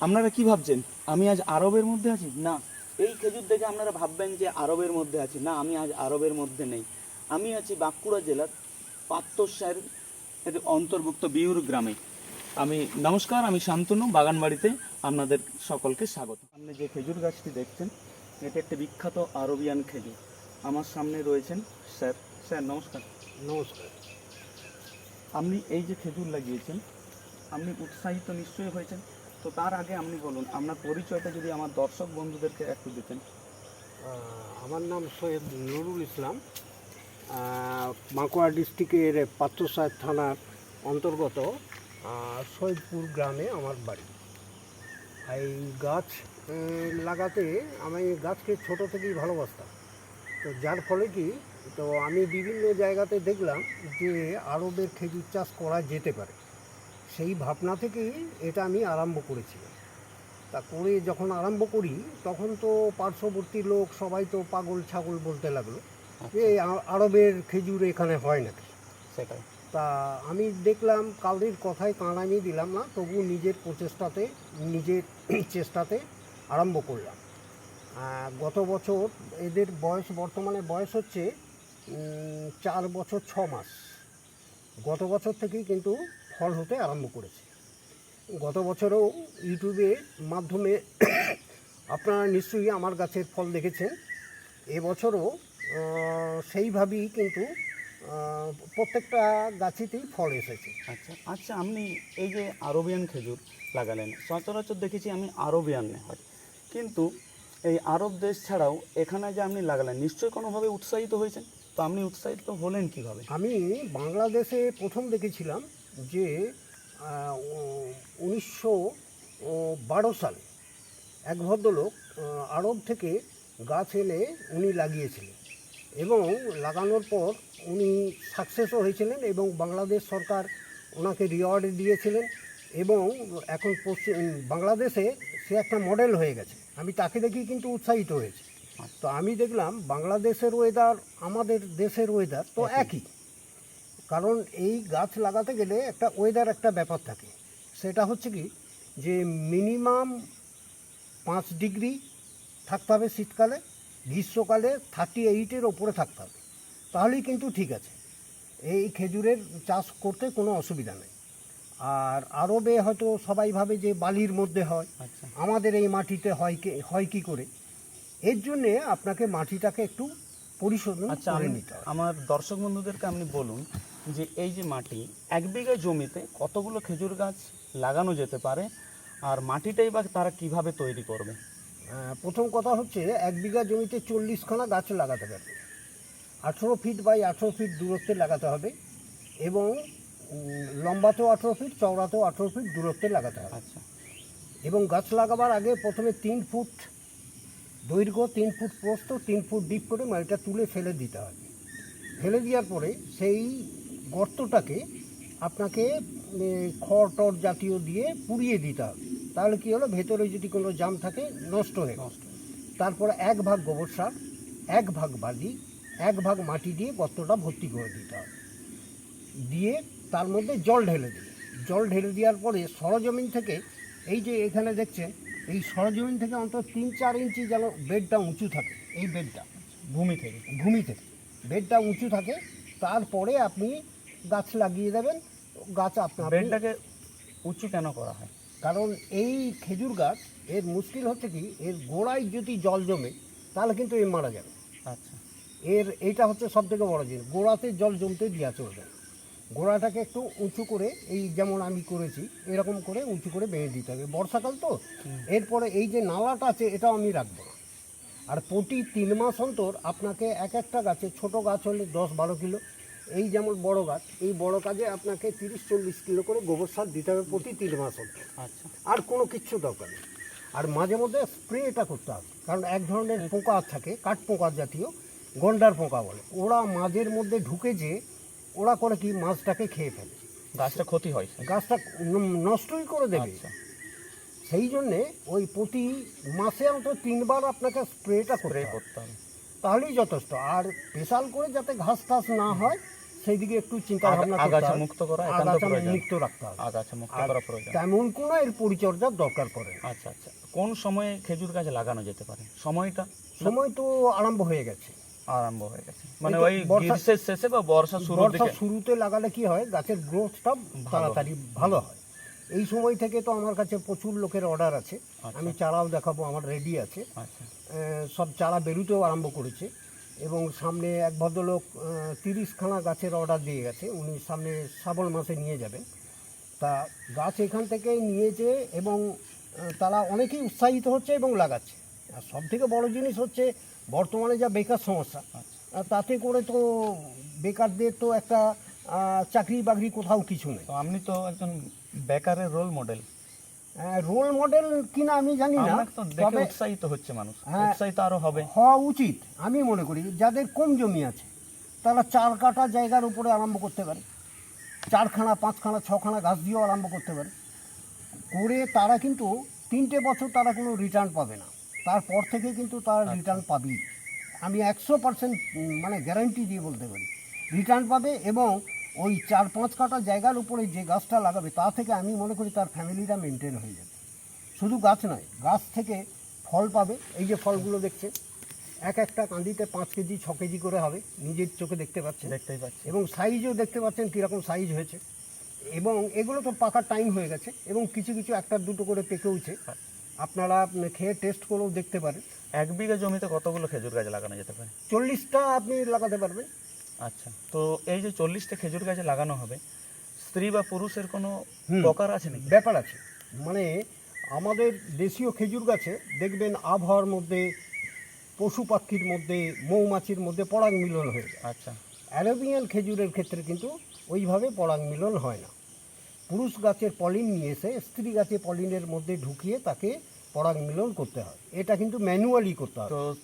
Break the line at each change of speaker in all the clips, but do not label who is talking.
আপনারা কি ভাবছেন? আমি আজ আরবের মধ্যে আছি? না। এই খেজুর দেখে আপনারা ভাববেন যে আরবের মধ্যে আছি। না আমি আজ আরবের মধ্যে নেই। আমি আছি বাঁকুড়া জেলার পাত্তসার এর অন্তর্ভুক্ত বিহুর গ্রামে। আমি নমস্কার আমি শান্তনু বাগানবাড়িতে আপনাদের সকলকে স্বাগত। আপনি যে খেজুর গাছটি দেখছেন এটা একটি বিখ্যাত আরবিয়ান খেজুর। আমার সামনে রয়েছেন স্যার। স্যার নমস্কার।
নমস্কার।
আপনি এই যে খেজুর লাগিয়েছেন আপনি উৎসাহিত নিশ্চয়ই হয়েছেন। তো তার আগে আপনি বলুন, আপনার পরিচয়টা যদি আমার দর্শক বন্ধুদেরকে একটু দিতেন।
আমার নাম সৈয়দ নুরুল ইসলাম। মাকুয়া ডিস্ট্রিক্টের পাত্রসাহেব থানার অন্তর্গত সৈয়দপুর গ্রামে আমার বাড়ি। এই গাছ লাগাতে আমি গাছকে ছোট থেকেই ভালোবাসতাম। তো যার ফলে কি, তো আমি বিভিন্ন জায়গাতে দেখলাম যে আরবের খেজুর চাষ করা যেতে পারে। সেই ভাবনা থেকেই এটা আমি আরম্ভ করেছিলাম তা করে যখন আরম্ভ করি তখন তো পার্শ্ববর্তী লোক সবাই তো পাগল ছাগল বলতে লাগল যে আ- আরবের খেজুর এখানে হয় নাকি?
সেটাই।
তা আমি দেখলাম কাউরির কথায় কানামি দিলাম না তবু নিজের প্রচেষ্টাতে নিজের চেষ্টাতে আরম্ভ করলাম। গত বছর এদের বয়স বর্তমানে বয়স হচ্ছে চার বছর ছ মাস। গত বছর থেকেই কিন্তু ফল হতে আরম্ভ করেছে। গত বছরও ইউটিউবের মাধ্যমে আপনারা নিশ্চয়ই আমার গাছের ফল দেখেছেন। এবছরও সেইভাবেই কিন্তু প্রত্যেকটা গাছেতেই ফল এসেছে।
আচ্ছা আচ্ছা আপনি এই যে আরবিয়ান খেজুর লাগালেন সচরাচর দেখেছি আমি আরবিয়ান হয়। কিন্তু এই আরব দেশ ছাড়াও এখানে যে আপনি লাগালেন নিশ্চয়ই কোনোভাবে উৎসাহিত হয়েছেন? তো আপনি উৎসাহিত হলেন কীভাবে?
আমি বাংলাদেশে প্রথম দেখেছিলাম যে উনিশশো বারো সালে এক ভদ্রলোক আরব থেকে গাছ এনে উনি লাগিয়েছিলেন এবং লাগানোর পর উনি সাকসেসও হয়েছিলেন এবং বাংলাদেশ সরকার ওনাকে রিওয়ার্ড দিয়েছিলেন এবং এখন পশ্চিম বাংলাদেশে সে একটা মডেল হয়ে গেছে। আমি তাকে দেখেই কিন্তু উৎসাহিত হয়েছি। তো আমি দেখলাম বাংলাদেশের ওয়েদার আমাদের দেশের ওয়েদার তো একই। কারণ এই গাছ লাগাতে গেলে একটা ওয়েদার একটা ব্যাপার থাকে। সেটা হচ্ছে কি যে মিনিমাম পাঁচ ডিগ্রি থাকতে হবে শীতকালে গ্রীষ্মকালে থার্টি এইটের ওপরে থাকতে হবে। তাহলেই কিন্তু ঠিক আছে। এই খেজুরের চাষ করতে কোনো অসুবিধা নেই। আর আরবে হয়তো সবাই ভাবে যে বালির মধ্যে হয়।
আচ্ছা।
আমাদের এই মাটিতে হয় কে হয় কি করে? এর জন্যে আপনাকে মাটিটাকে একটু পরিশোধন
আচ্ছা
করে নিতে
আমার দর্শক বন্ধুদেরকে আপনি বলুন যে এই যে মাটি এক বিঘা জমিতে কতগুলো খেজুর গাছ লাগানো যেতে পারে? আর মাটিটাই বা তারা কীভাবে তৈরি করবে?
প্রথম কথা হচ্ছে এক বিঘা জমিতে চল্লিশখানা গাছ লাগাতে পারবে আঠেরো ফিট বাই আঠেরো ফিট দূরত্বে লাগাতে হবে এবং লম্বাতেও আঠেরো ফিট চওড়াতেও আঠেরো ফিট দূরত্বে লাগাতে হবে।
আচ্ছা।
এবং গাছ লাগাবার আগে প্রথমে তিন ফুট দৈর্ঘ্য তিন ফুট প্রস্ত তিন ফুট ডিপ করে মাটিটা তুলে ফেলে দিতে হবে। ফেলে দেওয়ার পরে সেই গর্তটাকে আপনাকে খড় টর জাতীয় দিয়ে পুড়িয়ে দিতে হবে। তাহলে কী হলো? ভেতরে যদি কোনো জাম থাকে নষ্ট হয়ে
নষ্ট
তারপরে এক ভাগ গোবর সার এক ভাগ বালি এক ভাগ মাটি দিয়ে গর্তটা ভর্তি করে দিতে হবে। দিয়ে তার মধ্যে জল ঢেলে দিবে জল ঢেলে দেওয়ার পরে সরজমিন থেকে এই যে এখানে দেখছেন এই সরজমিন থেকে অন্তত তিন চার ইঞ্চি যেন বেডটা উঁচু থাকে এই বেডটা।
ভূমি থেকে।
ভূমি থেকে। বেডটা উঁচু থাকে। তারপরে আপনি গাছ লাগিয়ে দেবেন গাছ আপনার
বেডটাকে উঁচু কেন করা হয়?
কারণ এই খেজুর গাছ এর মুশকিল হচ্ছে কি এর গোড়ায় যদি জল জমে তাহলে কিন্তু এ মারা যাবে।
আচ্ছা।
এর এইটা হচ্ছে সব থেকে বড় জিনিস। গোড়াতে জল জমতে দেওয়া চলবে গোড়াটাকে একটু উঁচু করে এই যেমন আমি করেছি এরকম করে উঁচু করে বেঁধে দিতে হবে। বর্ষাকাল তো। এরপরে এই যে নালাটা আছে এটাও আমি রাখব। না আর প্রতি তিন মাস অন্তর আপনাকে এক একটা গাছে ছোট গাছ হলে দশ বারো কিলো এই যেমন বড় গাছ এই বড় কাজে আপনাকে তিরিশ চল্লিশ কিলো করে গোবর সার দিতে হবে প্রতি তিন মাস অন্তর।
আচ্ছা।
আর কোনো কিচ্ছু দরকার নেই। আর মাঝে মধ্যে স্প্রে এটা করতে হবে কারণ এক ধরনের পোকা থাকে কাঠ পোকা জাতীয় গন্ডার পোকা বলে। ওরা মাঝের মধ্যে ঢুকে যে ওরা করে কি মাছটাকে খেয়ে ফেলে।
গাছটা ক্ষতি হয়।
গাছটা নষ্টই করে দেবে।
আচ্ছা।
সেই জন্যে ওই প্রতি মাসে অন্তত তিনবার আপনাকে স্প্রেটা করে
করতে হবে।
তাহলেই যথেষ্ট। আর স্পেশাল করে যাতে ঘাস টাস না হয় সেই দিকে একটু চিন্তা ভাবনা
আগাছা মুক্ত করা
আগাছা মুক্ত রাখতে হবে
আগাছা মুক্ত করা প্রয়োজন।
তেমন কোনো এর পরিচর্যার দরকার পড়ে
আচ্ছা আচ্ছা। কোন সময়ে খেজুর গাছ লাগানো যেতে পারে? সময়টা?
সময় তো আরম্ভ হয়ে গেছে।
আরম্ভ হয়ে গেছে। মানে ওই গ্রীষ্মের শেষে বা বর্ষা শুরুর
বর্ষার শুরুতে লাগালে কি হয়? গাছের গ্রোথটা তাড়াতাড়ি ভালো হয়। এই সময় থেকে তো আমার কাছে প্রচুর লোকের অর্ডার আছে।
আচ্ছা।
আমি চারাও দেখাবো আমার রেডি আছে।
আচ্ছা।
সব চারা বেরোতেও আরম্ভ করেছে। এবং সামনে এক ভদ্রলোক তিরিশখানা গাছের অর্ডার দিয়ে গেছে। উনি সামনে শ্রাবণ মাসে নিয়ে যাবেন। তা গাছ এখান থেকে নিয়েছে এবং তারা অনেকেই উৎসাহিত হচ্ছে এবং লাগাচ্ছে। আর সব থেকে বড় জিনিস হচ্ছে, বর্তমানে যা বেকার সমস্যা তাতে করে তো বেকারদের তো একটা চাকরি বাকরি কোথাও কিছু নেই।
আপনি তো একজন বেকারের রোল মডেল
রোল মডেল কিনা আমি জানি না
তো দেখে উৎসাহিত হচ্ছে মানুষ
হ্যাঁ।
উৎসাহিত আরও হবে।
হওয়া উচিত আমি মনে করি যাদের কম জমি আছে তারা চার কাটা জায়গার উপরে আরম্ভ করতে পারে। চারখানা পাঁচখানা ছখানা গাছ দিয়েও আরম্ভ করতে পারে। করে তারা কিন্তু তিনটে বছর তারা কোনো রিটার্ন পাবে না। তারপর থেকে কিন্তু তারা রিটার্ন পাবেই। আমি একশো পার্সেন্ট মানে গ্যারান্টি দিয়ে বলতে পারি। রিটার্ন পাবে এবং ওই চার পাঁচ কাটা জায়গার উপরে যে গাছটা লাগাবে তা থেকে আমি মনে করি তার ফ্যামিলিটা মেনটেন হয়ে যাবে। শুধু গাছ নয় গাছ থেকে ফল পাবে। এই যে ফলগুলো দেখছে এক একটা কাঁদিতে পাঁচ কেজি ছ কেজি করে হবে। নিজের চোখে দেখতে পাচ্ছেন।
দেখতেই পাচ্ছি
এবং সাইজও দেখতে পাচ্ছেন কীরকম সাইজ হয়েছে। এবং এগুলো তো পাকার টাইম হয়ে গেছে এবং কিছু কিছু একটা দুটো করে পেকেওছে। আপনারা খেয়ে টেস্ট করেও দেখতে পারেন।
এক বিঘা জমিতে কতগুলো খেজুর গাছ লাগানো যেতে পারে?
চল্লিশটা আপনি লাগাতে পারবেন।
আচ্ছা তো এই যে চল্লিশটা খেজুর গাছ লাগানো হবে স্ত্রী বা পুরুষের কোনো। প্রকার আছে নাকি?
ব্যাপার আছে। মানে আমাদের দেশীয় খেজুর গাছে দেখবেন আবহাওয়ার মধ্যে পশু পাখির মধ্যে মৌমাছির মধ্যে পরাগ মিলন হয়ে যায়।
আচ্ছা।
অ্যারাবিয়ান খেজুরের ক্ষেত্রে কিন্তু ওইভাবে পরাগ মিলন হয় না। পুরুষ গাছের পলিন নিয়ে এসে স্ত্রী গাছে পলিনের মধ্যে ঢুকিয়ে তাকে পরাগ মিলন করতে হয়। এটা কিন্তু ম্যানুয়ালি করতে হয়
তো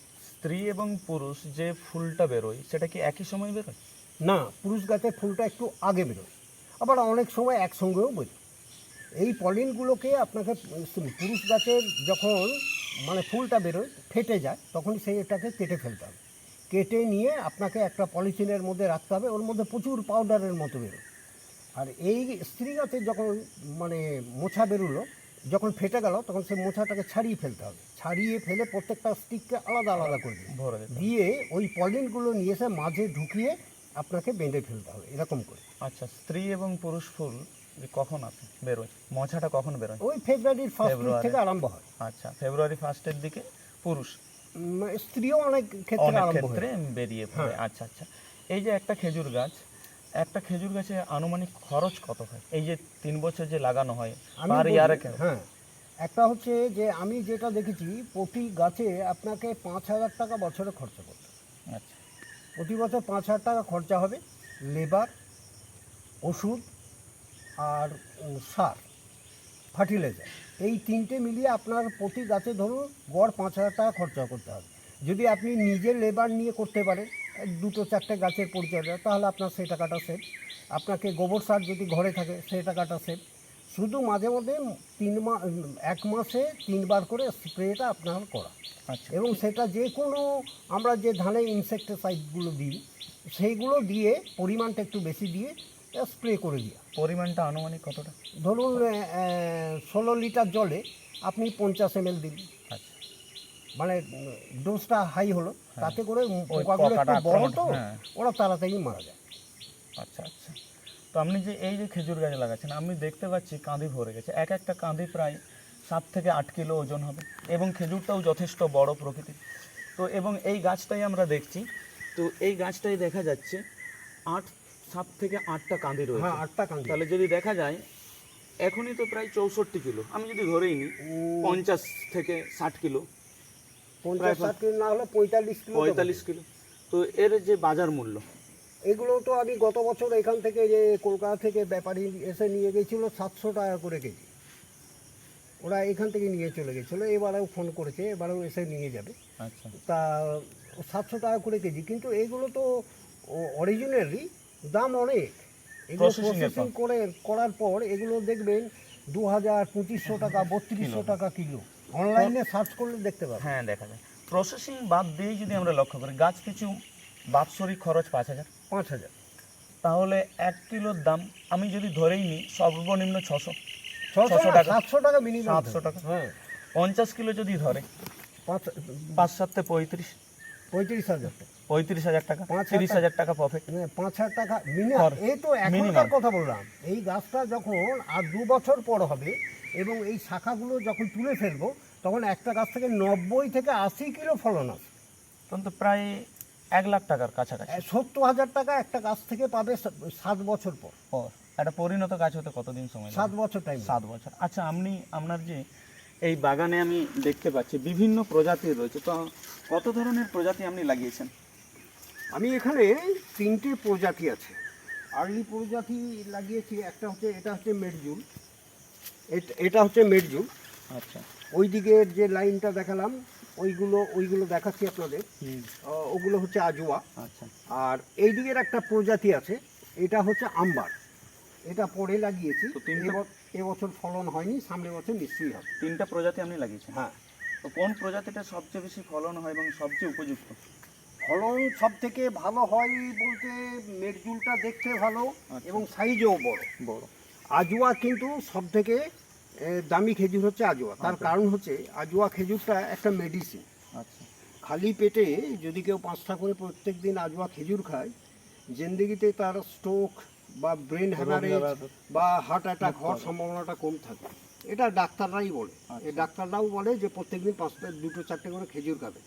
স্ত্রী এবং পুরুষ যে ফুলটা বেরোয়, সেটা কি একই সময় বেরোয়?
না, পুরুষ গাছের ফুলটা একটু আগে বেরোয়। আবার অনেক সময় একসঙ্গেও বেরোয়। এই পলিনগুলোকে আপনাকে পুরুষ গাছের যখন মানে ফুলটা বেরোয়, ফেটে যায়, তখন সেই এটাকে কেটে ফেলতে হবে। কেটে নিয়ে আপনাকে একটা পলিথিনের মধ্যে রাখতে হবে, ওর মধ্যে প্রচুর পাউডারের মতো বেরোয়। আর এই স্ত্রী গাছের যখন মানে মোছা বেরোলো যখন ফেটে গেল তখন সেই মোছাটাকে ছাড়িয়ে ফেলতে হবে। ছাড়িয়ে ফেলে প্রত্যেকটা স্টিককে আলাদা আলাদা করে দিতে হবে।
ভরে দিতে
দিয়ে ওই পলিনগুলো নিয়ে এসে মাঝে ঢুকিয়ে আপনাকে বেঁধে ফেলতে হবে এরকম করে।
আচ্ছা স্ত্রী এবং পুরুষ ফুল কখন আসে বেরোয়? মোছাটা কখন বেরোয়?
ওই ফেব্রুয়ারির ফার্স্ট
ফেব্রুয়ারি।
থেকে আরম্ভ হয়।
আচ্ছা ফেব্রুয়ারি ফার্স্টের দিকে পুরুষ?
স্ত্রীও অনেক ক্ষেত্রে আরম্ভ
ক্ষেত্রে
হয়
বেরিয়ে পড়ে। আচ্ছা আচ্ছা। এই যে একটা খেজুর গাছ একটা খেজুর গাছে আনুমানিক খরচ কত হয়? এই যে তিন বছর যে লাগানো হয় পার ইয়ারে
হ্যাঁ একটা হচ্ছে যে আমি যেটা দেখেছি প্রতি গাছে আপনাকে পাঁচ হাজার টাকা বছরে খরচা করতে হবে।
আচ্ছা।
প্রতি বছর পাঁচ হাজার টাকা খরচা হবে লেবার ওষুধ আর সার ফার্টিলাইজার। এই তিনটে মিলিয়ে আপনার প্রতি গাছে ধরুন গড় পাঁচ হাজার টাকা খরচা করতে হবে। যদি আপনি নিজের লেবার নিয়ে করতে পারেন দুটো চারটে গাছের পরিচর্যা তাহলে আপনার সেই টাকাটা সেভ আপনাকে গোবর সার যদি ঘরে থাকে সেই টাকাটা সেভ শুধু মাঝে মধ্যে তিন মাস এক মাসে তিনবার করে স্প্রেটা আপনার করা।
আচ্ছা।
এবং সেটা যে কোনো আমরা যে ধানে ইনসেকটিসাইডগুলো দিই সেইগুলো দিয়ে পরিমাণটা একটু বেশি দিয়ে স্প্রে করে দিয়া
পরিমাণটা আনুমানিক কতটা?
ধরুন ষোলো লিটার জলে আপনি পঞ্চাশ এম এল দিন।
আচ্ছা।
মানে ডোজটা হাই হলো। তাতে করে পোকাগুলো একটু বড় তো
হ্যাঁ।
ওরা তাড়াতাড়ি মারা যায়।
আচ্ছা আচ্ছা। তো আপনি যে এই যে খেজুর গাছ লাগাচ্ছেন আমি দেখতে পাচ্ছি কাঁদি ভরে গেছে। এক একটা কাঁদি প্রায় সাত থেকে আট কিলো ওজন হবে এবং খেজুরটাও যথেষ্ট বড় প্রকৃতির। তো এবং এই গাছটাই আমরা দেখছি। তো এই গাছটাই দেখা যাচ্ছে আট সাত থেকে আটটা কাঁদি রয়েছে।
হ্যাঁ আটটা কান্দি
তাহলে যদি দেখা যায় এখনই তো প্রায় চৌষট্টি কিলো। আমি যদি ধরেই নিই পঞ্চাশ থেকে ষাট কিলো।
পঞ্চাশ ষাট কিলো না হলে পঁয়তাল্লিশ কিলো
পঁয়তাল্লিশ কিলো। তো এর যে বাজার মূল্য?
এগুলো তো আমি গত বছর এখান থেকে যে কলকাতা থেকে ব্যাপারী এসে নিয়ে গেছিল সাতশো টাকা করে কেজি। ওরা এখান থেকে নিয়ে চলে গেছিল এবারেও ফোন করেছে এবারেও এসে নিয়ে যাবে।
আচ্ছা।
তা সাতশো টাকা করে কেজি কিন্তু এগুলো তো অরিজিনালি দাম অনেক। এগুলো প্রসেসিং করে করার পর এগুলো দেখবেন দু হাজার পঁচিশশো টাকা বত্রিশশো টাকা কিলো। অনলাইনে সার্চ করলে দেখতে পাবেন
হ্যাঁ দেখা যায়। প্রসেসিং বাদ দিয়ে যদি আমরা লক্ষ্য করি গাছ পিছু বাৎসরিক খরচ পাঁচ হাজার
পাঁচ হাজার।
তাহলে এক কিলোর দাম আমি যদি ধরেই নিই সর্বনিম্ন ছশো
ছশো
টাকা।
সাতশো টাকা মিনিমাম
700 টাকা।
হ্যাঁ।
পঞ্চাশ কিলো যদি ধরে
পাঁচ
পাঁচ সাতে পঁয়ত্রিশ।
পঁয়ত্রিশ হাজার। টাকা
পঁয়ত্রিশ হাজার টাকা তিরিশ
হাজার
হাজার টাকা প্রফিট
মানে পাঁচ হাজার টাকা মিনিমাম এই তো এখনকার কথা বললাম। এই গাছটা যখন আর দু বছর পর হবে এবং এই শাখাগুলো যখন তুলে ফেলব তখন একটা গাছ থেকে নব্বই থেকে আশি কিলো ফলন আসে
তখন তো প্রায় এক লাখ টাকার কাছাকাছি।
সত্তর হাজার টাকা একটা গাছ থেকে পাবে সাত বছর পর।
পর একটা পরিণত গাছ হতে কতদিন সময়
সাত বছর টাইম
সাত বছর। আচ্ছা আপনি আপনার যে এই বাগানে আমি দেখতে পাচ্ছি বিভিন্ন প্রজাতির রয়েছে তো কত ধরনের প্রজাতি আপনি লাগিয়েছেন?
আমি এখানে তিনটে প্রজাতি আছে। আর্লি প্রজাতি লাগিয়েছি একটা হচ্ছে এটা হচ্ছে মেডজুল এট- এটা হচ্ছে মেডজুল
আচ্ছা।
ওই দিকের যে লাইনটা দেখালাম ওইগুলো ওইগুলো দেখাচ্ছি আপনাদের। ওগুলো হচ্ছে আজুয়া।
আচ্ছা।
আর এই দিকের একটা প্রজাতি আছে এটা হচ্ছে আম্বার। এটা পরে লাগিয়েছি। এবছর ফলন হয়নি সামনের বছর নিশ্চয়ই হবে।
তিনটা প্রজাতি আপনি লাগিয়েছেন?
হ্যাঁ।
তো কোন প্রজাতিটা সবচেয়ে বেশি ফলন হয় এবং সবচেয়ে উপযুক্ত?
ফলন সব থেকে ভালো হয় বলতে মেরজুলটা দেখতে ভালো
আচ্ছা।
এবং সাইজও বড়।
বড়।
আজুয়া কিন্তু সব থেকে দামি খেজুর হচ্ছে আজুয়া। তার
আচ্ছা।
কারণ হচ্ছে আজুয়া খেজুরটা একটা মেডিসিন
আচ্ছা।
খালি পেটে যদি কেউ পাঁচটা করে প্রত্যেক দিন আজুয়া খেজুর খায় জিন্দিগিতে তার স্ট্রোক বা ব্রেন হ্যামারেজ বা হার্ট অ্যাটাক হওয়ার সম্ভাবনাটা কম থাকে। এটা ডাক্তাররাই বলে।
আচ্ছা।
এই ডাক্তাররাও বলে যে প্রত্যেকদিন পাঁচটা দুটো চারটে করে খেজুর খাবেন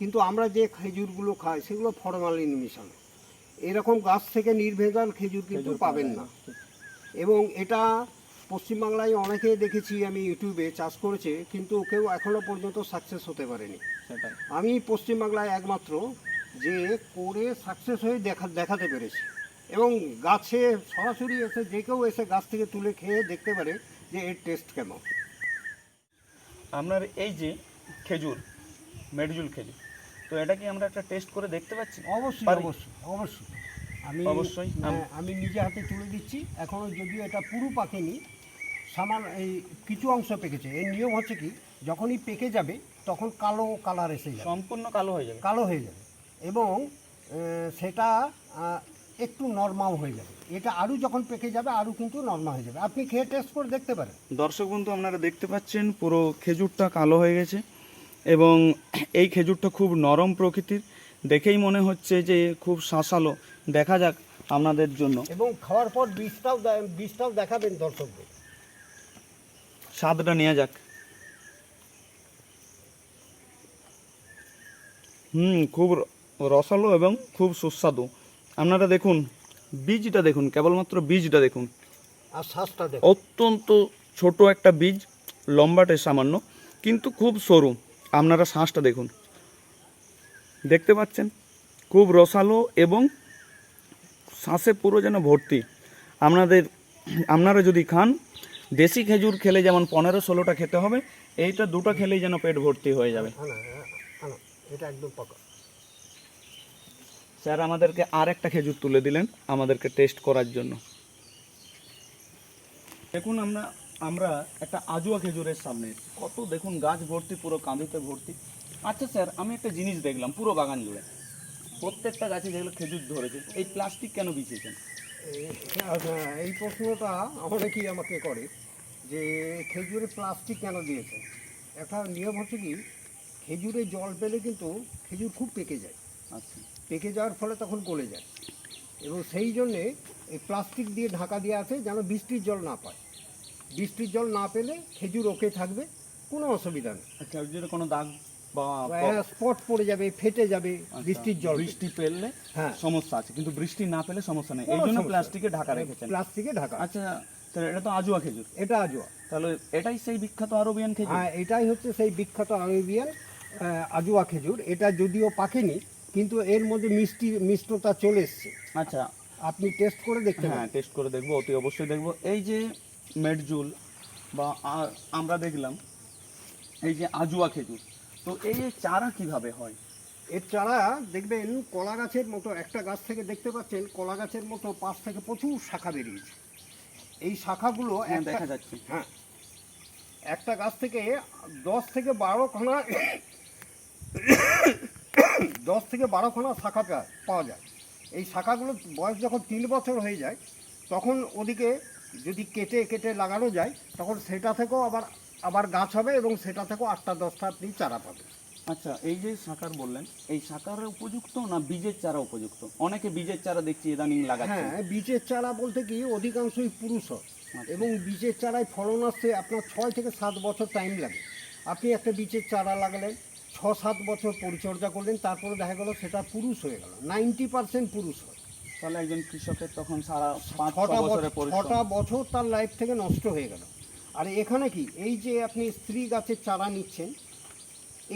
কিন্তু আমরা যে খেজুরগুলো খাই সেগুলো ফরমালিন মিশানো। এরকম গাছ থেকে নির্ভেজাল খেজুর কিন্তু পাবেন না। এবং এটা পশ্চিমবাংলায় অনেকে দেখেছি আমি ইউটিউবে চাষ করেছে কিন্তু কেউ এখনও পর্যন্ত সাকসেস হতে পারেনি।
সেটাই।
আমি পশ্চিমবাংলায় একমাত্র যে করে সাকসেস হয়ে দেখা দেখাতে পেরেছি। এবং গাছে সরাসরি এসে যে কেউ এসে গাছ থেকে তুলে খেয়ে দেখতে পারে যে এর টেস্ট কেমন।
আপনার এই যে খেজুর মেডজুল খেজুর তো এটা কি আমরা একটা টেস্ট করে দেখতে পাচ্ছি?
অবশ্যই অবশ্যই অবশ্যই। আমি
অবশ্যই, আমি
নিজে হাতে তুলে দিচ্ছি। এখনও যদিও এটা পুরো পাকেনি সামান এই কিছু অংশ পেকেছে। এর নিয়ম হচ্ছে কি যখনই পেকে যাবে তখন কালো কালার এসে যাবে।
সম্পূর্ণ কালো হয়ে যাবে।
কালো হয়ে যাবে। এবং সেটা একটু নর্মাল হয়ে যাবে। এটা আরও যখন পেকে যাবে আরও কিন্তু নর্মাল হয়ে যাবে। আপনি খেয়ে টেস্ট করে দেখতে পারেন।
দর্শক বন্ধু আপনারা দেখতে পাচ্ছেন পুরো খেজুরটা কালো হয়ে গেছে। এবং এই খেজুরটা খুব নরম প্রকৃতির। দেখেই মনে হচ্ছে যে খুব শাঁসালো। দেখা যাক আপনাদের জন্য।
এবং খাওয়ার পর বীজটাও দে- বীজটাও দেখাবেন দর্শকদের।
স্বাদটা নেওয়া যাক। হুম খুব রসালো এবং খুব সুস্বাদু। আপনারা দেখুন বীজটা দেখুন কেবলমাত্র বীজটা দেখুন।
আর শ্বাসটা দেখুন।
অত্যন্ত ছোট একটা বীজ লম্বাটে সামান্য কিন্তু খুব সরু। আপনারা শ্বাসটা দেখুন। দেখতে পাচ্ছেন? খুব রসালো এবং শ্বাসে পুরো যেন ভর্তি। আপনাদের আপনারা যদি খান দেশি খেজুর খেলে যেমন পনেরো ষোলোটা খেতে হবে এইটা দুটো খেলেই যেন পেট ভর্তি হয়ে যাবে।
হ্যাঁ হ্যাঁ না এটা একদম পাকা।
স্যার আমাদেরকে আর একটা খেজুর তুলে দিলেন আমাদেরকে টেস্ট করার জন্য। দেখুন আমরা আমরা একটা আজুয়া খেজুরের সামনে কত দেখুন গাছ ভর্তি পুরো কাঁদিতে ভর্তি। আচ্ছা স্যার আমি একটা জিনিস দেখলাম পুরো বাগান জুড়ে। প্রত্যেকটা গাছে যেগুলো খেজুর ধরেছে। এই প্লাস্টিক কেন বিছিয়েছেন?
এই- এই প্রশ্নটা অনেকেই আমাকে করে যে খেজুরে প্লাস্টিক কেন দিয়েছে একটা নিয়ম হচ্ছে কি খেজুরে জল পেলে কিন্তু খেজুর খুব পেকে যায়।
আচ্ছা।
পেকে যাওয়ার ফলে তখন গলে যায়। এবং সেই জন্যে এই প্লাস্টিক দিয়ে ঢাকা দেওয়া আছে যেন বৃষ্টির জল না পায়। বৃষ্টির জল না পেলে খেজুর ওকে থাকবে কোনো অসুবিধা নেই।
আচ্ছা কোনো দাগ
স্পট পড়ে যাবে ফেটে যাবে
আচ্ছা,
বৃষ্টির জল।
বৃষ্টি পেলে
হ্যাঁ।
সমস্যা আছে কিন্তু বৃষ্টি না পেলে সমস্যা নেই। এই জন্য প্লাস্টিকে ঢাকা রেখেছেন।
প্লাস্টিকে ঢাকা।
আচ্ছা স্যার এটা তো আজুয়া খেজুর।
এটা আজোয়া।
তাহলে এটাই সেই বিখ্যাত আরবিয়ান খেজুর?
হ্যাঁ এটাই হচ্ছে সেই বিখ্যাত আরবিয়ান আজুয়া খেজুর। এটা যদিও পাকেনি কিন্তু এর মধ্যে মিষ্টি মিষ্টতা চলে এসছে।
আচ্ছা।
আপনি টেস্ট করে দেখতে
হ্যাঁ টেস্ট করে দেখব অতি অবশ্যই দেখব। এই যে মেডজুল বা আমরা দেখলাম এই যে আজুয়া খেজুর। তো এই চারা কীভাবে হয়?
এর চারা দেখবেন কলা গাছের মতো একটা গাছ থেকে দেখতে পাচ্ছেন কলা গাছের মতো পাশ থেকে প্রচুর শাখা বেরিয়েছে। এই শাখাগুলো
হ্যাঁ দেখা যাচ্ছে।
হ্যাঁ একটা গাছ থেকে দশ থেকে বারো খানা দশ থেকে বারো খানা শাখা পাওয়া যায়। এই শাখাগুলো বয়স যখন তিন বছর হয়ে যায় তখন ওদিকে যদি কেটে কেটে লাগানো যায় তখন সেটা থেকেও আবার আবার গাছ হবে এবং সেটা থেকেও আটটা দশটা আপনি চারা পাবেন।
আচ্ছা এই যে সাকার বললেন এই সাকার উপযুক্ত না বীজের চারা উপযুক্ত? অনেকে বীজের চারা দেখছি ইদানিং লাগাচ্ছে।
হ্যাঁ বীজের চারা বলতে কি অধিকাংশই পুরুষ হয়।
আচ্ছা।
এবং বীজের চারায় ফলন আসতে আপনার ছয় থেকে সাত বছর টাইম লাগে। আপনি একটা বীজের চারা লাগালেন ছ সাত বছর পরিচর্যা করলেন তারপরে দেখা গেল সেটা পুরুষ হয়ে গেল। নাইনটি পার্সেন্ট পুরুষ হয়।
তাহলে একজন কৃষকের তখন সারা
ছটা বছর ছটা বছর তার লাইফ থেকে নষ্ট হয়ে গেল। আর এখানে কি? এই যে আপনি স্ত্রী গাছের চারা নিচ্ছেন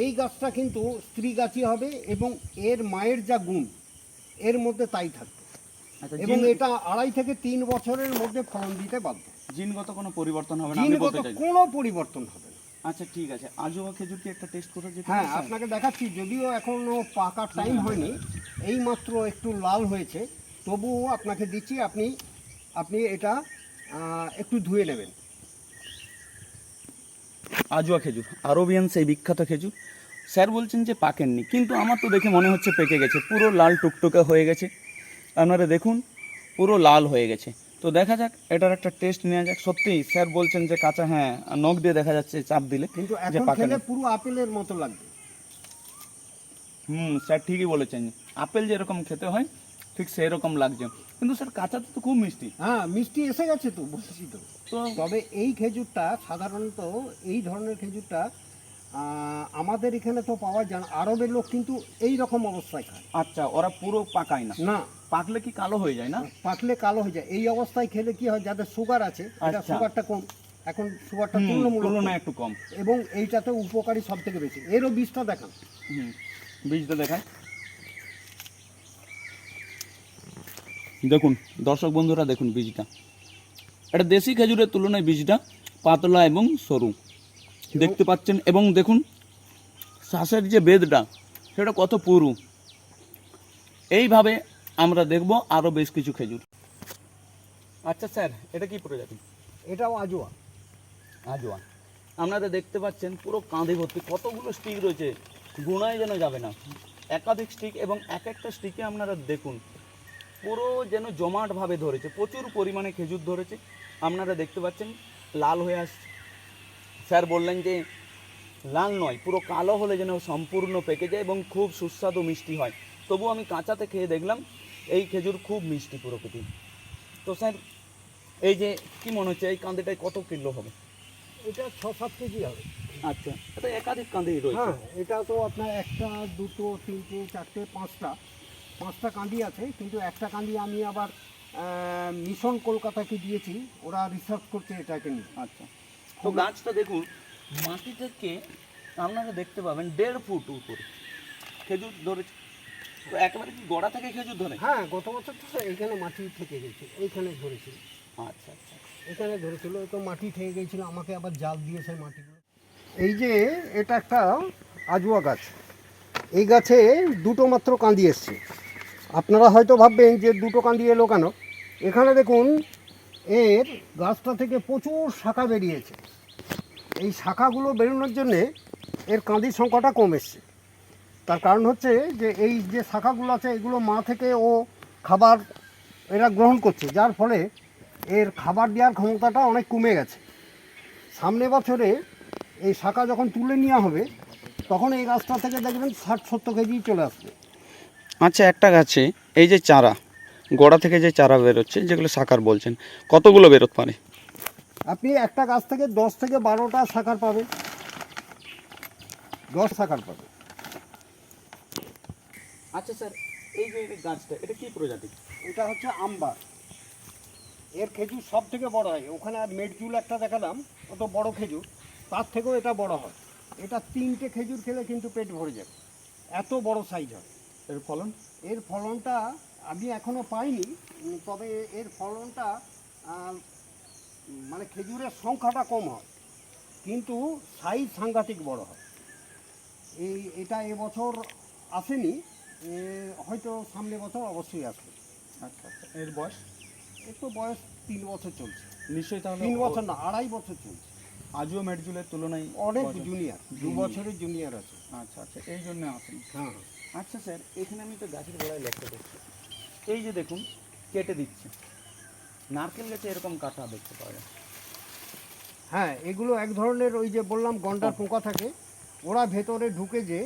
এই গাছটা কিন্তু স্ত্রী গাছই হবে এবং এর মায়ের যা গুণ এর মধ্যে তাই থাকবে।
আচ্ছা
এবং এটা আড়াই থেকে তিন বছরের মধ্যে ফলন দিতে বাধ্য।
জিনগত কোনো পরিবর্তন হবে না
জিনগত কোনো পরিবর্তন হবে না।
আচ্ছা ঠিক আছে। আজোয়া খেজুর কি একটা টেস্ট করে যেতে
হ্যাঁ আপনাকে দেখাচ্ছি যদিও এখনও পাকার টাইম হয়নি এই মাত্র একটু লাল হয়েছে তবুও আপনাকে দিচ্ছি আপনি আপনি এটা একটু ধুয়ে নেবেন।
আজোয়া খেজুর আরবিয়ান সেই বিখ্যাত খেজুর। স্যার বলছেন যে পাকেননি কিন্তু আমার তো দেখে মনে হচ্ছে পেকে গেছে পুরো লাল টুকটুকে হয়ে গেছে। আপনারা দেখুন পুরো লাল হয়ে গেছে। তো দেখা যাক এটার একটা টেস্ট নেওয়া যাক। সত্যি স্যার বলছেন যে কাঁচা হ্যাঁ নখ দিয়ে দেখা যাচ্ছে চাপ দিলে
কিন্তু এখন খেলে পুরো আপেলের মতো লাগবে।
হুম স্যার ঠিকই বলেছেন। আপেল যেরকম খেতে হয় ঠিক সেই রকম লাগছে। কিন্তু স্যার কাঁচাতে তো খুব মিষ্টি।
হ্যাঁ মিষ্টি এসে গেছে তো বলছি তো। তবে এই খেজুরটা সাধারণত এই ধরনের খেজুরটা আমাদের এখানে তো পাওয়া যায়। আরবের লোক কিন্তু এই রকম অবস্থায় খায়।
আচ্ছা ওরা পুরো পাকায় না?
না।
পাকলে কি কালো হয়ে যায় না?
পাকলে কালো হয়ে যায়। এই অবস্থায় খেলে কি হয় যাদের সুগার আছে এটা
আচ্ছা।
সুগারটা কম। এখন সুগারটা তুলনামূলক।
একটু কম।
এবং এইটাতে উপকারী সব থেকে বেশি। এরও বীজটা দেখান।
হুম বীজটা দেখায় দেখুন দর্শক বন্ধুরা দেখুন বীজটা। এটা দেশি খেজুরের তুলনায় বীজটা পাতলা এবং সরু। দেখতে পাচ্ছেন এবং দেখুন শ্বাসের যে বেদটা সেটা কত পুরু। এইভাবে আমরা দেখব আরও বেশ কিছু খেজুর। আচ্ছা স্যার এটা কি প্রজাতি
এটাও আজোয়া।
আজওয়া আপনারা দেখতে পাচ্ছেন পুরো কাঁধে ভর্তি কতগুলো স্টিক রয়েছে। গুণায় যেন যাবে না। একাধিক স্টিক এবং এক একটা স্টিকে আপনারা দেখুন পুরো যেন জমাটভাবে ধরেছে প্রচুর পরিমাণে খেজুর ধরেছে। আপনারা দেখতে পাচ্ছেন লাল হয়ে আসছে। স্যার বললেন যে লাল নয় পুরো কালো হলে যেন সম্পূর্ণ পেকে যায় এবং খুব সুস্বাদু মিষ্টি হয়। তবু আমি কাঁচাতে খেয়ে দেখলাম এই খেজুর খুব মিষ্টি প্রকৃতি। তো স্যার এই যে কি মনে হচ্ছে এই কাঁদেটায় কত কিলো হবে?
এটা ছ সাত কেজি হবে।
আচ্ছা এটা একাধিক কাঁদি রয়েছে।
হ্যাঁ এটা তো আপনার একটা দুটো তিনটে চারটে পাঁচটা। পাঁচটা কাঁদি আছে কিন্তু একটা কাঁদি আমি আবার মিশন কলকাতাকে দিয়েছি ওরা রিসার্চ করছে এটাকে নিয়ে।
আচ্ছা। তো গাছটা দেখুন মাটি থেকে আপনারা দেখতে পাবেন দেড় ফুট উপরে। খেজুর ধরেছে তো একেবারে কি গোড়া থেকে খেজুর ধরে?
হ্যাঁ গত বছর তো এইখানে মাটি থেকে গেছিল এইখানে ধরেছিল।
আচ্ছা আচ্ছা।
এখানে ধরেছিল তো মাটি থেকে গেছিল আমাকে আবার জাল দিয়েছে মাটিগুলো। এই যে এটা একটা আজুয়া গাছ। এই গাছে দুটো মাত্র কাঁদি এসছে। আপনারা হয়তো ভাববেন যে দুটো কান্দি এলো কেন? এখানে দেখুন, এর গাছটা থেকে প্রচুর শাখা বেরিয়েছে। এই শাখাগুলো বেরোনোর জন্যে এর কান্দির সংখ্যাটা কম এসছে। তার কারণ হচ্ছে যে এই যে শাখাগুলো আছে, এগুলো মা থেকে ও খাবার এরা গ্রহণ করছে, যার ফলে এর খাবার দেওয়ার ক্ষমতাটা অনেক কমে গেছে। সামনে বছরে এই শাখা যখন তুলে নেওয়া হবে, তখন এই গাছটা থেকে দেখবেন ষাট সত্তর কেজি চলে আসবে।
আচ্ছা একটা গাছে এই যে চারা গোড়া থেকে যে চারা বেরোচ্ছে যেগুলো সাকার বলছেন কতগুলো বেরোতে পারে?
আপনি একটা গাছ থেকে দশ থেকে বারোটা শাখার পাবেন। দশ শাখার পাবে
আচ্ছা স্যার এই যে গাছটা এটা কি প্রজাতি?
এটা হচ্ছে আম্বার। এর খেজুর সব থেকে বড় হয়। ওখানে আর মেটজুল একটা দেখালাম অত বড় খেজুর তার থেকেও এটা বড় হয়। এটা তিনটে খেজুর খেলে কিন্তু পেট ভরে যাবে। এত বড় সাইজ হয়।
এর ফলন?
এর ফলনটা আমি এখনও পাইনি তবে এর ফলনটা মানে খেজুরের সংখ্যাটা কম হয় কিন্তু সাইজ সাংঘাতিক বড় হয়। এই এটা এবছর আসেনি হয়তো সামনে বছর অবশ্যই আসবে।
আচ্ছা আচ্ছা। এর বয়স?
এর তো বয়স তিন বছর চলছে।
নিশ্চয়ই তাহলে
তিন বছর না আড়াই বছর চলছে।
আজও মেডজুলের তুলনায়
অনেক। জুনিয়র দু। বছরের জুনিয়র আছে।
আচ্ছা আচ্ছা এই জন্য আসেন।
হ্যাঁ।
আচ্ছা স্যার এখানে আমি তো গাছের গোড়ায় লক্ষ্য করছি এই যে দেখুন কেটে দিচ্ছে। নারকেল গাছে এরকম কাটা দেখতে পাওয়া যায়।
হ্যাঁ এগুলো এক ধরনের ওই যে বললাম গন্ডার পোকা থাকে। ওরা ভেতরে ঢুকে যে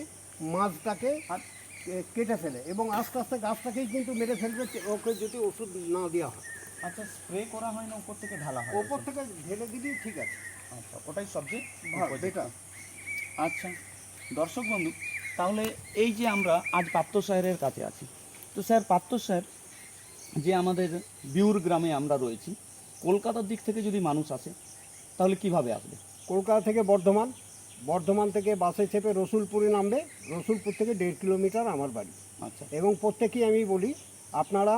মাছটাকে
আর
কেটে ফেলে এবং আস্তে আস্তে গাছটাকেই কিন্তু মেরে ফেলবে। ওকে যদি ওষুধ না দেওয়া হয়।
আচ্ছা স্প্রে করা হয় না উপর থেকে ঢালা হয়?
ওপর থেকে ঢেলে দিলেই ঠিক আছে।
আচ্ছা ওটাই সবচেয়ে
হ্যাঁ। বেটার।
আচ্ছা দর্শক বন্ধু তাহলে এই যে আমরা আজ পাত্র সাহেবের কাছে আছি। তো স্যার পাত্র সাহেব যে আমাদের বিউর গ্রামে আমরা রয়েছি কলকাতার দিক থেকে যদি মানুষ আসে তাহলে কীভাবে আসবে?
কলকাতা থেকে বর্ধমান বর্ধমান থেকে বাসে চেপে রসুলপুরে নামবে রসুলপুর থেকে দেড় কিলোমিটার আমার বাড়ি।
আচ্ছা।
এবং প্রত্যেকেই আমি বলি আপনারা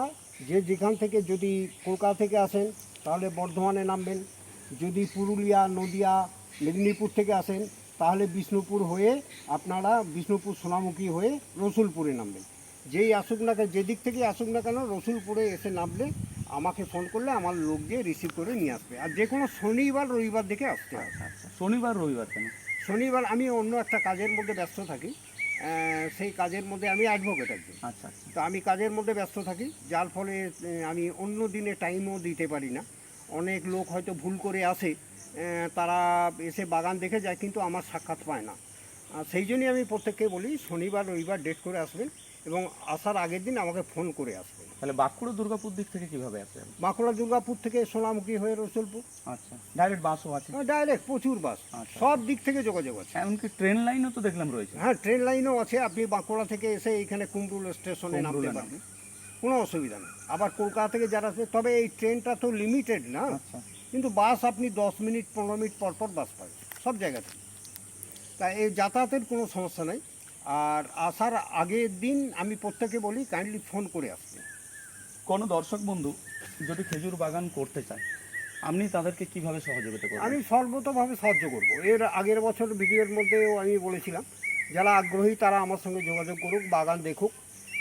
যে যেখান থেকে যদি কলকাতা থেকে আসেন তাহলে বর্ধমানে নামবেন। যদি পুরুলিয়া নদিয়া মেদিনীপুর থেকে আসেন তাহলে বিষ্ণুপুর হয়ে আপনারা বিষ্ণুপুর সোনামুখী হয়ে রসুলপুরে নামবেন। যেই আসুক না কেন যেদিক থেকে আসুক না কেন রসুলপুরে এসে নামলে আমাকে ফোন করলে আমার লোক গিয়ে রিসিভ করে নিয়ে আসবে। আর যে কোনো শনিবার রবিবার দেখে আসতে হবে
আচ্ছা আচ্ছা। শনিবার রবিবার কেন?
শনিবার আমি অন্য একটা কাজের মধ্যে ব্যস্ত থাকি। সেই কাজের মধ্যে আমি অ্যাডভোকেট একজন।
আচ্ছা আচ্ছা।
তো আমি কাজের মধ্যে ব্যস্ত থাকি। যার ফলে আমি অন্য দিনে টাইমও দিতে পারি না। অনেক লোক হয়তো ভুল করে আসে। তারা এসে বাগান দেখে যায় কিন্তু আমার সাক্ষাৎ পায় না। সেই জন্যই আমি প্রত্যেককে বলি শনিবার রবিবার ডেট করে আসবেন এবং আসার আগের দিন আমাকে ফোন করে আসবেন।
তাহলে বাঁকুড়া দুর্গাপুর দিক থেকে কীভাবে আসবেন
বাঁকুড়া দুর্গাপুর থেকে সোনামুখী হয়ে রসুলপুর।
আচ্ছা ডাইরেক্ট বাসও আছে?
ডাইরেক্ট প্রচুর বাস
আচ্ছা।
সব দিক থেকে যোগাযোগ আছে।
এমনকি ট্রেন লাইনও তো দেখলাম রয়েছে।
হ্যাঁ ট্রেন লাইনও আছে। আপনি বাঁকুড়া থেকে এসে এখানে কুমরুল স্টেশনে নামতে পারবেন কোনো অসুবিধা নেই। আবার কলকাতা থেকে যারা আসবে তবে এই ট্রেনটা তো লিমিটেড না।
আচ্ছা।
কিন্তু বাস আপনি দশ মিনিট পনেরো মিনিট পর পর বাস পাবেন সব জায়গা থেকে। তাই এই যাতায়াতের কোনো সমস্যা নাই। আর আসার আগের দিন আমি প্রত্যেকে বলি কাইন্ডলি ফোন করে আসবে
কোনো দর্শক বন্ধু যদি খেজুর বাগান করতে চায় আপনি তাদেরকে কীভাবে সহযোগিতা করবেন?
আমি সর্বতভাবে সাহায্য করব। এর আগের বছর ভিডিওর মধ্যেও আমি বলেছিলাম যারা আগ্রহী তারা আমার সঙ্গে যোগাযোগ করুক বাগান দেখুক।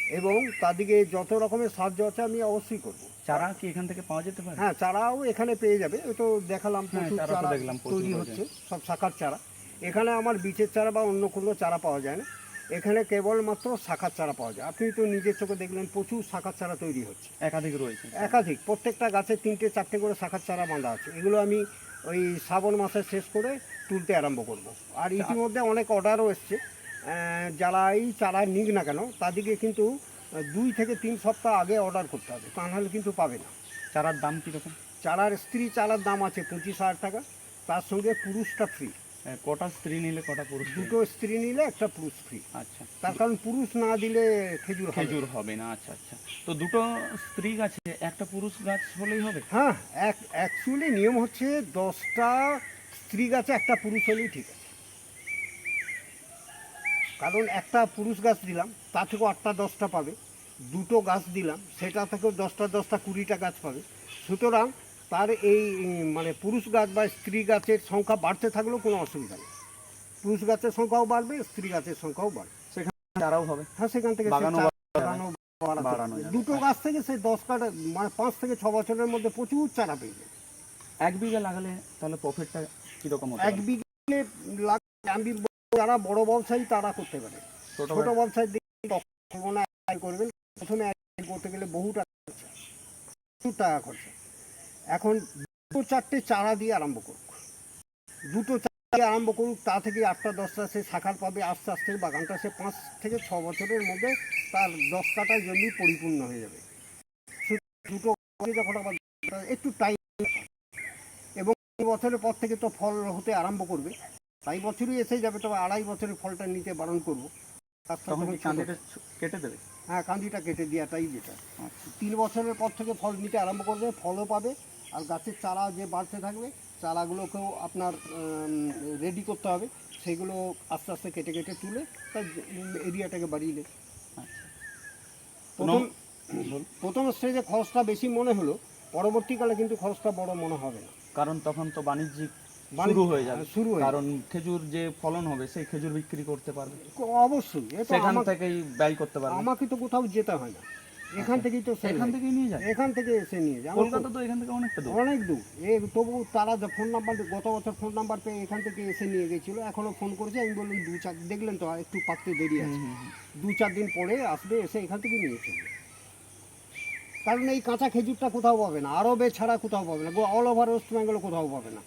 এবং তাদেরকে যত রকমের সাহায্য আছে আমি অবশ্যই করব।
চারা কি এখান থেকে পাওয়া যেতে পারে?
হ্যাঁ চারাও এখানে পেয়ে যাবে। ওই তো দেখালাম
হ্যাঁ,
প্রচুর
চারা দেখলাম,
তৈরি হচ্ছে সব শাখার চারা। এখানে আমার বীজের চারা বা অন্য কোনো চারা পাওয়া যায় না। এখানে কেবলমাত্র শাখার চারা পাওয়া যায়। আপনি তো নিজের চোখে দেখলেন প্রচুর শাখার চারা তৈরি হচ্ছে।
একাধিক রয়েছে।
একাধিক প্রত্যেকটা গাছে তিনটে চারটে করে শাখার চারা বাঁধা আছে। এগুলো আমি ওই শ্রাবণ মাসে শেষ করে তুলতে আরম্ভ করব। আর ইতিমধ্যে অনেক অর্ডারও এসছে। আহ, যারা এই চারা নিক না কেন তাদেরকে কিন্তু দুই থেকে তিন সপ্তাহ আগে অর্ডার করতে হবে। তা নাহলে কিন্তু পাবে না।
চারার দাম কীরকম?
চারার স্ত্রী চারার দাম আছে পঁচিশ হাজার টাকা তার সঙ্গে পুরুষটা ফ্রি
কটা স্ত্রী নিলে কটা পুরুষ
দুটো স্ত্রী নিলে একটা পুরুষ ফ্রি
আচ্ছা।
তার কারণ পুরুষ না দিলে খেজুর
খেজুর হবে না আচ্ছা আচ্ছা। তো দুটো স্ত্রী গাছে একটা পুরুষ গাছ হলেই হবে?
হ্যাঁ এক অ্যাকচুয়ালি নিয়ম হচ্ছে দশটা স্ত্রী গাছে একটা পুরুষ হলেই ঠিক আছে। কারণ একটা পুরুষ গাছ দিলাম তা থেকেও আটটা দশটা পাবে। দুটো গাছ দিলাম সেটা থেকেও দশটা দশটা কুড়িটা গাছ পাবে। সুতরাং তার এই মানে পুরুষ গাছ বা স্ত্রী গাছের সংখ্যা বাড়তে থাকলেও কোনো অসুবিধা নেই। পুরুষ গাছের সংখ্যাও বাড়বে স্ত্রী গাছের সংখ্যাও বাড়বে।
সেখানে চারাও হবে।
হ্যাঁ সেখান থেকে
বাগানও।
দুটো গাছ থেকে সে দশ কাটা মানে পাঁচ থেকে ছ বছরের মধ্যে প্রচুর চারা পেয়ে যাবে।
এক বিঘা লাগালে তাহলে প্রফিটটা কীরকম
এক বিঘে লাখ আমি যারা বড় ব্যবসায়ী তারা করতে পারে।
ছোট
ছোট ব্যবসায়ী দিকে কখনো আয় করবেন। প্রথমে আয় করতে গেলে বহু টাকা খরচা প্রচুর টাকা খরচা এখন দুটো চারটে চারা দিয়ে আরম্ভ করুক দুটো চারা দিয়ে আরম্ভ করুক তা থেকে আটটা দশটা সে শাখার পাবে। আস্তে আস্তে বাগানটা সে পাঁচ থেকে ছ বছরের মধ্যে তার দশ কাটা জন্য পরিপূর্ণ হয়ে যাবে। দুটো যখন আবার একটু টাইম এবং বছরের পর থেকে তো ফল হতে আরম্ভ করবে। তাই বছরই এসে যাবে তবে আড়াই বছরে ফলটা নিতে বারণ করব।
কেটে দেবে?
হ্যাঁ কান্দিটা কেটে দেওয়াটাই যেটা।
আচ্ছা।
তিন বছরের পর থেকে ফল নিতে আরম্ভ করবে ফলও পাবে আর গাছের চারা যে বাড়তে থাকবে চারাগুলোকেও আপনার রেডি করতে হবে। সেগুলো আস্তে আস্তে কেটে কেটে তুলে তার এরিয়াটাকে বাড়িয়ে নেবে
আচ্ছা।
প্রথম। প্রথম স্টেজে খরচটা বেশি মনে হলো পরবর্তীকালে কিন্তু খরচটা বড় মনে হবে না।
কারণ তখন তো বাণিজ্যিক
বাণিজ্য-
শুরু হয়ে যাবে।
হ্যাঁ, শুরু
কারণ খেজুর যে ফলন হবে সেই খেজুর বিক্রি করতে পারবে।
অবশ্যই
সেখান থেকেই ব্যয় করতে পারবে।
আমাকে তো কোথাও যেতে হয় না। এখান থেকেই তো
এখান নিয়ে। যায়।
এখান থেকে এসে নিয়ে যায়।
কলকাতা তো এখান থেকে অনেকটা দূর।
অনেক দূর। এ তবু তারা যে ফোন নাম্বার গত বছর ফোন নাম্বার পেয়ে এখান থেকে এসে নিয়ে গেছিল। এখনও ফোন করেছে। আমি বললাম দু চার দেখলেন তো একটু পাকতে দেরি আছে। দু চার দিন পরে আসবে এসে এখান থেকে নিয়ে চলবে কারণ এই কাঁচা খেজুরটা কোথাও পাবে না। আরবে ছাড়া কোথাও পাবে না। অল ওভার ওয়েস্ট বেঙ্গলে কোথাও পাবে না।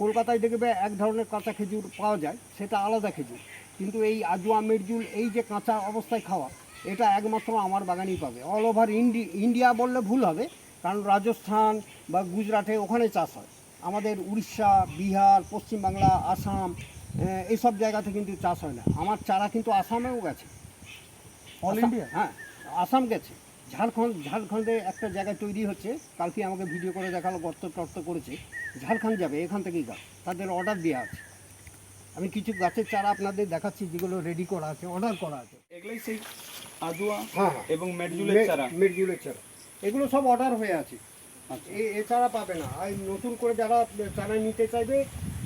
কলকাতায় দেখবে এক ধরনের কাঁচা খেজুর পাওয়া যায় সেটা আলাদা খেজুর। কিন্তু এই আজুয়া মির্জুল এই যে কাঁচা অবস্থায় খাওয়া এটা একমাত্র আমার বাগানেই পাবে। অল ওভার ইন্ডি ইন্ডিয়া বললে ভুল হবে কারণ রাজস্থান বা গুজরাটে ওখানে চাষ হয়। আমাদের উড়িষ্যা বিহার পশ্চিমবাংলা আসাম এইসব জায়গাতে কিন্তু চাষ হয় না। আমার চারা কিন্তু আসামেও গেছে।
অল ইন্ডিয়া
হ্যাঁ আসাম গেছে। ঝাড়খণ্ড ঝাড়খণ্ডে একটা জায়গা তৈরি হচ্ছে। কালকে আমাকে ভিডিও করে দেখাল গর্ত টর্ত করেছে। ঝাড়খণ্ড যাবে এখান থেকেই গাছ তাদের অর্ডার দেওয়া আছে। আমি কিছু গাছের চারা আপনাদের দেখাচ্ছি যেগুলো রেডি করা আছে অর্ডার করা আছে।
এগুলোই সেই আদুয়া
হ্যাঁ
এবং মেডজুলের চারা।
মিরজুলের চারা। এগুলো সব অর্ডার হয়ে আছে।
আচ্ছা।
এ এছাড়া পাবে না। আর নতুন করে যারা চারা নিতে চাইবে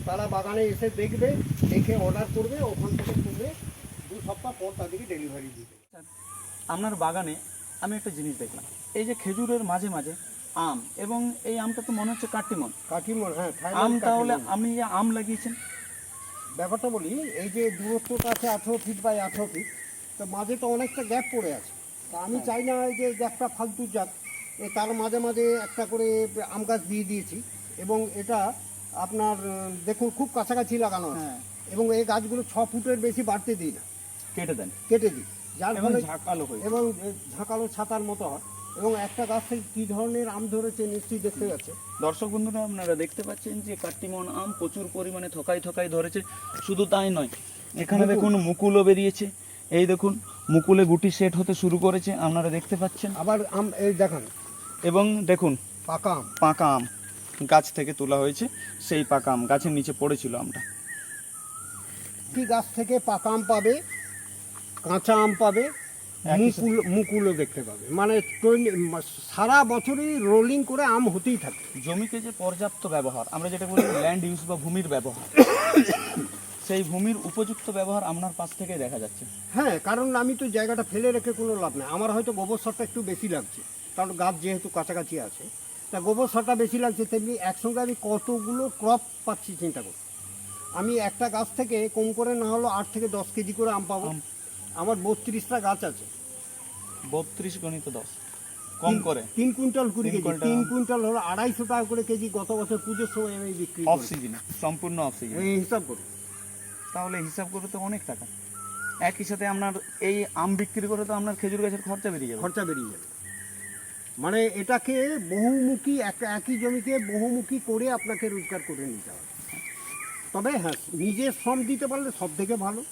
তারা বাগানে এসে দেখবে দেখে অর্ডার করবে ওখান থেকে তুলে দু সপ্তাহ পর তাদেরকে ডেলিভারি দিবে।
আপনার বাগানে আমি একটা জিনিস দেখলাম। এই যে খেজুরের মাঝে মাঝে আম এবং এই আমটা তো মনে হচ্ছে কাটিমন।
কাঠিমন হ্যাঁ
আম তাহলে। আপনি যে আম লাগিয়েছেন?
ব্যাপারটা বলি এই যে দূরত্বটা আছে আঠেরো ফিট বাই আঠেরো ফিট তো মাঝে তো অনেকটা গ্যাপ পড়ে আছে। তা আমি চাই না এই যে গ্যাপটা ফালতু যাক এ তার মাঝে মাঝে একটা করে আম গাছ দিয়ে দিয়েছি এবং এটা আপনার দেখুন খুব কাছাকাছি লাগানো আছে।
হ্যাঁ।
এবং এই গাছগুলো ছ ফুটের বেশি বাড়তে দিই না।
কেটে দেন।
কেটে দিই। যার ফলে
ঝাঁকালো
এবং ঝাঁকালো ছাতার মতো হয়। এবং একটা গাছ থেকে কী ধরনের আম ধরেছে নিশ্চয়ই দেখতে যাচ্ছে
দর্শক বন্ধুরা আপনারা দেখতে পাচ্ছেন যে কাটিমন আম প্রচুর পরিমাণে থকাই থকাই ধরেছে। শুধু তাই নয় এখানে দেখুন। মুকুলও বেরিয়েছে। এই দেখুন মুকুলে গুটি সেট হতে শুরু করেছে আপনারা দেখতে পাচ্ছেন।
আবার আম এই দেখান।
এবং দেখুন
পাকা আম।
পাকা আম গাছ থেকে তোলা হয়েছে। সেই পাকা আম গাছের নিচে পড়েছিল আমটা।
একটি গাছ থেকে পাকা আম পাবে? কাঁচা আম পাবে মুকুল মুকুলও দেখতে পাবে। মানে সারা বছরই রোলিং করে আম হতেই থাকে।
জমিতে যে পর্যাপ্ত ব্যবহার আমরা যেটা বলি ল্যান্ড ইউজ বা ভূমির ব্যবহার সেই ভূমির উপযুক্ত ব্যবহার আপনার পাশ থেকে দেখা যাচ্ছে।
হ্যাঁ কারণ আমি তো জায়গাটা ফেলে রেখে কোনো লাভ নেই। আমার হয়তো গোবর সারটা একটু বেশি লাগছে কারণ গাছ যেহেতু কাছাকাছি আছে। তা গোবর সারটা বেশি লাগছে তেমনি একসঙ্গে আমি কতগুলো ক্রপ পাচ্ছি চিন্তা করি আমি একটা গাছ থেকে কম করে না হলো আট থেকে দশ কেজি করে আম পাবো। আমার বত্রিশটা গাছ আছে।
বত্রিশ গণিত দশ। কম করে।
তিন কুইন্টাল কুড়ি কেজি। তিন কুইন্টাল হলো আড়াইশো টাকা করে কেজি গত বছর পুজোর সময় আমি বিক্রি
অফ সিজনে সম্পূর্ণ অফ সিজনে
এই হিসাব করি।
তাহলে হিসাব করে তো অনেক টাকা। একই সাথে আপনার এই আম বিক্রি করে তো আপনার খেজুর গাছের খরচা বেরিয়ে যাবে।
খরচা বেরিয়ে যাবে। মানে এটাকে বহুমুখী এক একই জমিকে বহুমুখী করে আপনাকে রোজগার করে নিতে হবে। তবে হ্যাঁ নিজের শ্রম দিতে পারলে সব থেকে ভালো।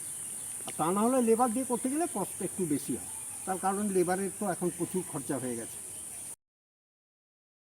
আর তা না হলে লেবার দিয়ে করতে গেলে কষ্ট একটু বেশি হয়। তার কারণ লেবারের তো এখন প্রচুর খরচা হয়ে গেছে।